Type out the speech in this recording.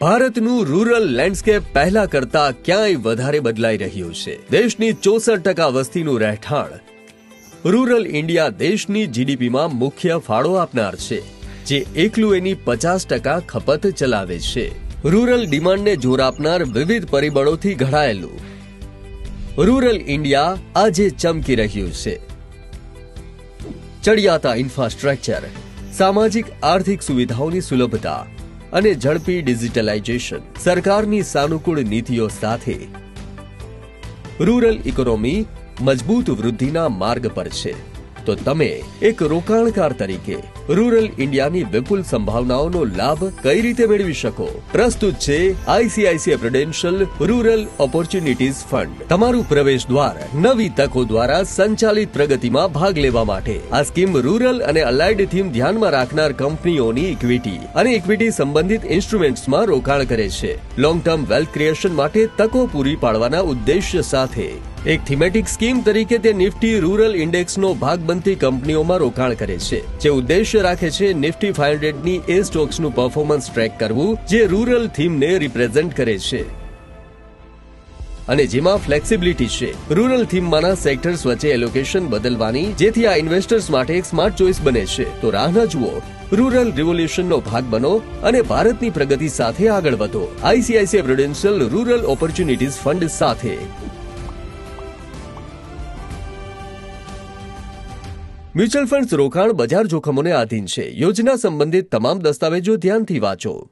ભારતનું rural landscape પહેલા કરતા ક્યાંય વધારે બદલાઈ રહ્યું છે. દેશની ચોસઠ ટકા વસ્તીનું રહેઠાણ. રૂરલ ઇન્ડિયા દેશની જીડીપીમાં મુખ્ય ફાળો આપનાર છે, જે એકલું એની પચાસ ટકા ખપત ચલાવે છે. રૂરલ ડિમાન્ડને જોર આપનાર વિવિધ પરિબળોથી ઘડાયેલું. રૂરલ ઇન્ડિયા આજે ચમકી રહ્યું છે. ચડિયાતા ઇન્ફ્રાસ્ટ્રક્ચર. સામાજિક, આર્થિક સુવિધાઓની સુલભતા અને ઝડપી ડિજિટલાઇઝેશન સરકારની સાનુકૂળ નીતિઓ સાથે રૂરલ ઇકોનોમી મજબૂત વૃદ્ધિના માર્ગ પર છે. તો તમે એક રોકાણકાર તરીકે રૂરલ ઇન્ડિયાની વિપુલ સંભાવનાઓનો લાભ કઈ રીતે મેળવી શકો? પ્રસ્તુત છે ICICI Prudential rural opportunities fund. તમારું પ્રવેશ દ્વાર નવી તકો દ્વારા સંચાલિત પ્રગતિમાં ભાગ લેવા માટે. આ સ્કીમ રૂરલ અને અલાઇડ થીમ ધ્યાનમાં રાખનાર કંપનીઓની ઇક્વિટી અને ઇક્વિટી સંબંધિત ઇન્સ્ટ્રુમેન્ટ્સમાં રોકાણ કરે છે. લોંગ ટર્મ વેલ્થ ક્રિએશન માટે તકો પૂરી પાડવાના ઉદ્દેશ્ય સાથે એક થીમેટિક સ્કીમ તરીકે તે નિફ્ટી રૂરલ ઇન્ડેક્સનો ભાગ બનતી કંપનીઓમાં રોકાણ કરે છે, જે ઉદ્દેશ્ય રાખે છે નિફ્ટી ફાઈવ હંડ્રેડની એ સ્ટોક્સનું પરફોર્મન્સ ટ્રેક કરવું, જે રૂરલ થીમને રિપ્રેઝેન્ટ કરે છે. અને જેમાં ફ્લેક્સિબિલિટી છે. રૂરલ થીમમાંના સેક્ટર્સ વચ્ચે એલોકેશન બદલવાની, જેથી આ ઇન્વેસ્ટર્સ માટે એક સ્માર્ટ ચોઇસ બને છે. તો રાહ ન જુઓ, રૂરલ રિવોલ્યુશનનો ભાગ બનો અને ભારતની પ્રગતિ સાથે આગળ વધો. ICICI Prudential rural opportunities fund સાથે. મ્યુચ્યુઅલ ફંડ્સ રોકાણ બજાર જોખમોને આધીન છે. યોજના સંબંધિત તમામ દસ્તાવેજો ધ્યાનથી વાંચો.